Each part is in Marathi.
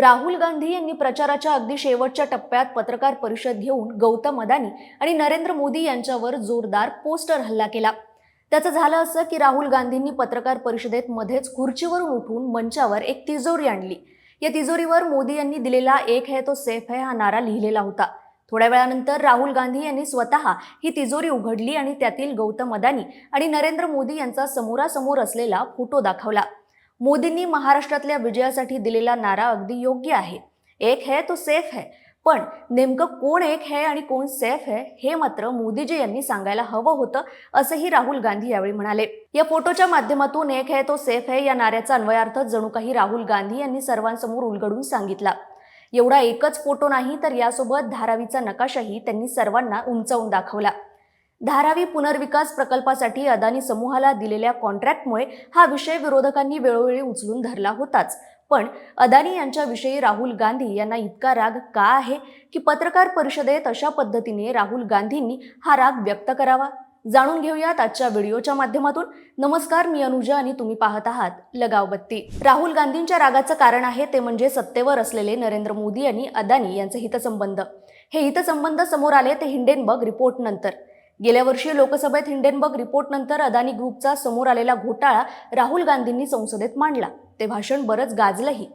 राहुल गांधी यांनी प्रचाराच्या अगदी शेवटच्या टप्प्यात पत्रकार परिषद घेऊन गौतम अदानी आणि नरेंद्र मोदी यांच्यावर जोरदार पोस्टर हल्ला केला. त्याचं झालं असं की राहुल गांधींनी पत्रकार परिषदेत मध्येच खुर्चीवरून उठून मंचावर एक तिजोरी आणली. या तिजोरीवर मोदी यांनी दिलेला एक है तो सेफ है हा नारा लिहिलेला होता. थोड्या वेळानंतर राहुल गांधी यांनी स्वतः ही तिजोरी उघडली आणि त्यातील गौतम अदानी आणि नरेंद्र मोदी यांचा समोरासमोर असलेला फोटो दाखवला. मोदींनी महाराष्ट्रातल्या विजयासाठी दिलेला नारा अगदी योग्य आहे. एक है तो सेफ है. पण नेमकं कोण एक है आणि कोण सेफ है हे मात्र मोदीजी यांनी सांगायला हवं होतं असंही राहुल गांधी यावेळी म्हणाले. या फोटोच्या माध्यमातून एक है तो सेफ है या नाऱ्याचा अन्वयार्थ जणू काही राहुल गांधी यांनी सर्वांसमोर उलगडून सांगितला. एवढा एकच फोटो नाही तर यासोबत धारावीचा नकाशाही त्यांनी सर्वांना उंचावून दाखवला. धारावी पुनर्विकास प्रकल्पासाठी अदानी समूहाला दिलेल्या कॉन्ट्रॅक्टमुळे हा विषय विरोधकांनी वेळोवेळी उचलून धरला होताच. पण अदानी यांच्याविषयी राहुल गांधी यांना इतका राग का आहे की पत्रकार परिषदेत अशा पद्धतीने राहुल गांधींनी हा राग व्यक्त करावा? जाणून घेऊयात आजच्या व्हिडिओच्या माध्यमातून. नमस्कार मी अनुजा आणि तुम्ही पाहत आहात लगाव बत्ती. राहुल गांधींच्या रागाचं कारण आहे ते म्हणजे सत्तेवर असलेले नरेंद्र मोदी आणि अदानी यांचे हितसंबंध. हे हितसंबंध समोर आले ते हिंडेनबर्ग रिपोर्ट नंतर गेल्या वर्षी लोकसभेत हिंडेनबर्ग रिपोर्टनंतर अदानी ग्रुपचा समोर आलेला घोटाळा राहुल गांधींनी संसदेत मांडला. ते भाषण बरंच गाजलंही.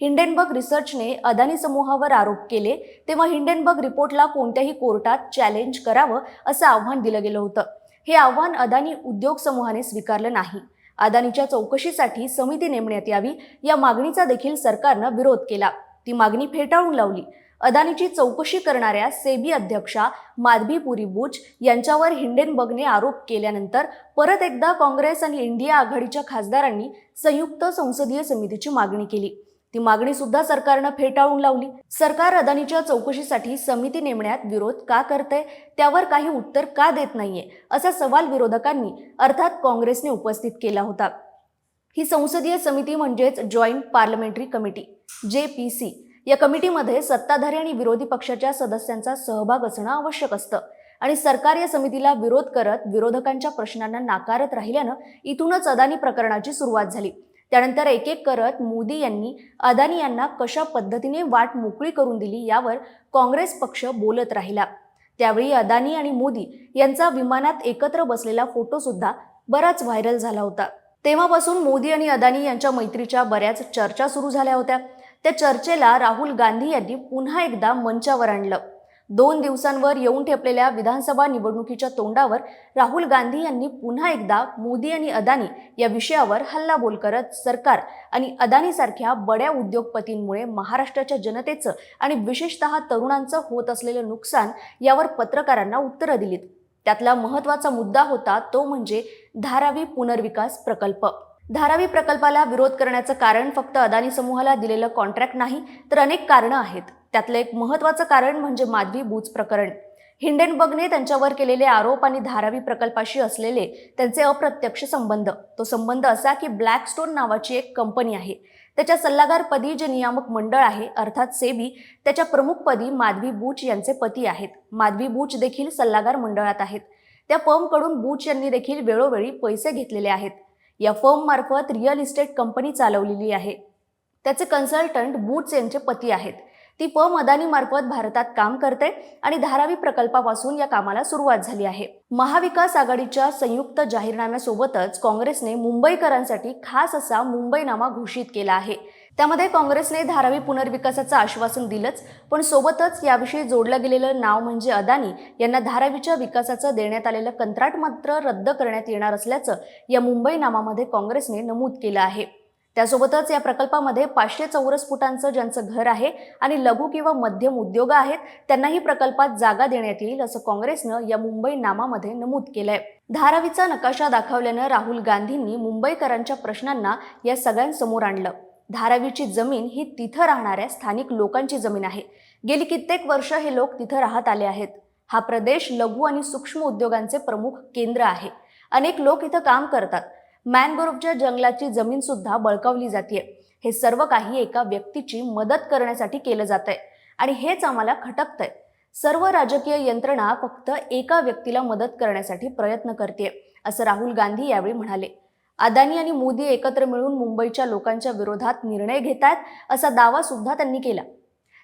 हिंडेनबर्ग रिसर्चने अदानी समूहावर आरोप केले तेव्हा हिंडेनबर्ग रिपोर्टला कोणत्याही कोर्टात चॅलेंज करावं असं आव्हान दिलं गेलं होतं. हे आव्हान अदानी उद्योग समूहाने स्वीकारलं नाही. अदानीच्या चौकशीसाठी समिती नेमण्यात यावी या मागणीचा देखील सरकारनं विरोध केला. ती मागणी फेटाळून लावली. अदानीची चौकशी करणाऱ्या सेबी अध्यक्षा माधवी पुरी बुच यांच्यावर हिंडेनबर्गने आरोप केल्यानंतर परत एकदा काँग्रेस आणि इंडिया आघाडीच्या खासदारांनी संयुक्त संसदीय समितीची मागणी केली. ती मागणी सुद्धा सरकारनं फेटाळून लावली. सरकार अदानीच्या चौकशीसाठी समिती नेमण्यात विरोध का करतंय त्यावर काही उत्तर का देत नाहीये? असा सवाल विरोधकांनी अर्थात काँग्रेसने उपस्थित केला होता. ही संसदीय समिती म्हणजेच joint parliamentary committee J P C. या कमिटीमध्ये सत्ताधारी आणि विरोधी पक्षाच्या सदस्यांचा सहभाग असणं आवश्यक असतं. आणि सरकार या समितीला विरोध करत विरोधकांच्या प्रश्नांना नाकारत राहिल्यानं इथूनच अदानी प्रकरणाची सुरुवात झाली. त्यानंतर एक एक करत मोदी यांनी अदानी यांना कशा पद्धतीने वाट मोकळी करून दिली यावर काँग्रेस पक्ष बोलत राहिला. त्यावेळी अदानी आणि मोदी यांचा विमानात एकत्र बसलेला फोटो सुद्धा बराच व्हायरल झाला होता. तेव्हापासून मोदी आणि अदानी यांच्या मैत्रीच्या बऱ्याच चर्चा सुरू झाल्या होत्या. त्या चर्चेला राहुल गांधी यांनी पुन्हा एकदा मंचावर आणलं. दोन दिवसांवर येऊन ठेपलेल्या विधानसभा निवडणुकीच्या तोंडावर राहुल गांधी यांनी पुन्हा एकदा मोदी आणि अदानी या विषयावर हल्लाबोल करत सरकार आणि अदानीसारख्या बड्या उद्योगपतींमुळे महाराष्ट्राच्या जनतेचं आणि विशेषतः तरुणांचं होत असलेलं नुकसान यावर पत्रकारांना उत्तरं दिलीत. त्यातला महत्त्वाचा मुद्दा होता तो म्हणजे धारावी पुनर्विकास प्रकल्प. धारावी प्रकल्पाला विरोध करण्याचं कारण फक्त अदानी समूहाला दिलेलं कॉन्ट्रॅक्ट नाही तर अनेक कारणं आहेत. त्यातलं एक महत्त्वाचं कारण म्हणजे माधवी बूच प्रकरण. हिंडेनबर्गने त्यांच्यावर केलेले आरोप आणि धारावी प्रकल्पाशी असलेले त्यांचे अप्रत्यक्ष संबंध. तो संबंध असा की ब्लॅकस्टोन नावाची एक कंपनी आहे. त्याच्या सल्लागारपदी जे नियामक मंडळ आहे अर्थात सेबी त्याच्या प्रमुखपदी माधवी बूच यांचे पती आहेत. माधवी बूच देखील सल्लागार मंडळात आहेत. त्या पमकडून बूच यांनी देखील वेळोवेळी पैसे घेतलेले आहेत. या फर्ममार्फत रिअल इस्टेट कंपनी चालवलेली आहे. त्याचे कन्सल्टंट बूट्स यांचे पती आहेत. ती फर्म अदानीमार्फत भारतात काम करते आणि धारावी प्रकल्पापासून या कामाला सुरुवात झाली आहे. महाविकास आघाडीच्या संयुक्त जाहीरनाम्यासोबतच काँग्रेसने मुंबईकरांसाठी खास असा मुंबईनामा घोषित केला आहे. त्यामध्ये काँग्रेसने धारावी पुनर्विकासाचं आश्वासन दिलंच पण सोबतच याविषयी जोडलं गेलेलं नाव म्हणजे अदानी यांना धारावीच्या विकासाचं देण्यात आलेलं कंत्राट मात्र रद्द करण्यात येणार असल्याचं या मुंबई नामामध्ये काँग्रेसने नमूद केलं आहे. त्यासोबतच या प्रकल्पामध्ये पाचशे चौरस फुटांचं ज्यांचं घर आहे आणि लघु किंवा मध्यम उद्योग आहेत त्यांनाही प्रकल्पात जागा देण्यात येईल असं काँग्रेसनं या मुंबई नामामध्ये नमूद केलंय. धारावीचा नकाशा दाखवल्यानं राहुल गांधींनी मुंबईकरांच्या प्रश्नांना या सगळ्यांसमोर आणलं. धारावीची जमीन ही तिथं राहणाऱ्या स्थानिक लोकांची जमीन आहे. गेली कित्येक वर्ष हे लोक तिथं राहत आले आहेत. हा प्रदेश लघु आणि सूक्ष्म उद्योगांचे प्रमुख केंद्र आहे. अनेक लोक इथं काम करतात. मॅनग्रोव्हच्या जंगलाची जमीन सुद्धा बळकावली जाते हे सर्व काही एका व्यक्तीची मदत करण्यासाठी केलं जात आहे आणि हेच आम्हाला खटकतंय. सर्व राजकीय यंत्रणा फक्त एका व्यक्तीला मदत करण्यासाठी प्रयत्न करते असं राहुल गांधी यावेळी म्हणाले. अदानी आणि मोदी एकत्र मिळून मुंबईच्या लोकांच्या विरोधात निर्णय घेत आहेत असा दावा सुद्धा त्यांनी केला.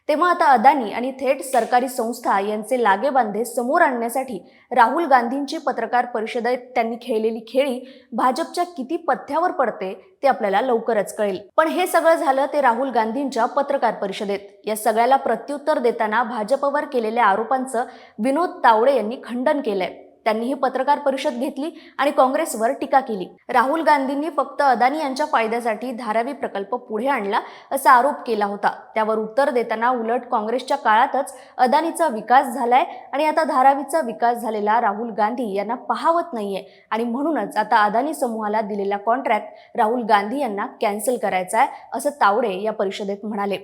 तेव्हा आता अदानी आणि थेट सरकारी संस्था यांचे लागेबांधे समोर आणण्यासाठी राहुल गांधींची पत्रकार परिषदेत त्यांनी खेळलेली खेळी भाजपच्या किती पथ्यावर पडते ते आपल्याला लवकरच कळेल. पण हे सगळं झालं ते राहुल गांधींच्या पत्रकार परिषदेत. या सगळ्याला प्रत्युत्तर देताना भाजपवर केलेल्या आरोपांचं विनोद तावडे यांनी खंडन केलंय. त्यांनी ही पत्रकार परिषद घेतली आणि काँग्रेसवर टीका केली. राहुल गांधींनी फक्त अदानी यांच्या फायद्यासाठी धारावी प्रकल्प पुढे आणला असा आरोप केला होता. त्यावर उत्तर देताना उलट काँग्रेसच्या काळातच अदानीचा विकास झालाय आणि आता धारावीचा विकास झालेला राहुल गांधी यांना पाहावत नाहीये आणि म्हणूनच आता अदानी समूहाला दिलेला कॉन्ट्रॅक्ट राहुल गांधी यांना कॅन्सल करायचा आहे असं तावडे या परिषदेत म्हणाले.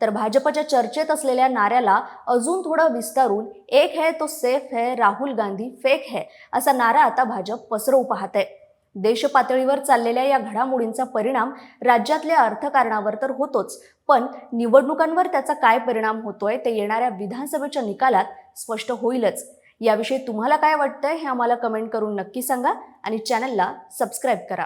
तर भाजपच्या चर्चेत असलेल्या नाऱ्याला अजून थोडं विस्तारून एक है तो सेफ है राहुल गांधी फेक है असा नारा आता भाजप पसरवू पाहत आहे देश पातळीवर चाललेल्या या घडामोडींचा परिणाम राज्यातल्या अर्थकारणावर तर होतोच पण निवडणुकांवर त्याचा काय परिणाम होतोय ते येणाऱ्या विधानसभेच्या निकालात स्पष्ट होईलच. याविषयी तुम्हाला काय वाटतंय हे आम्हाला कमेंट करून नक्की सांगा आणि चॅनलला सबस्क्राईब करा.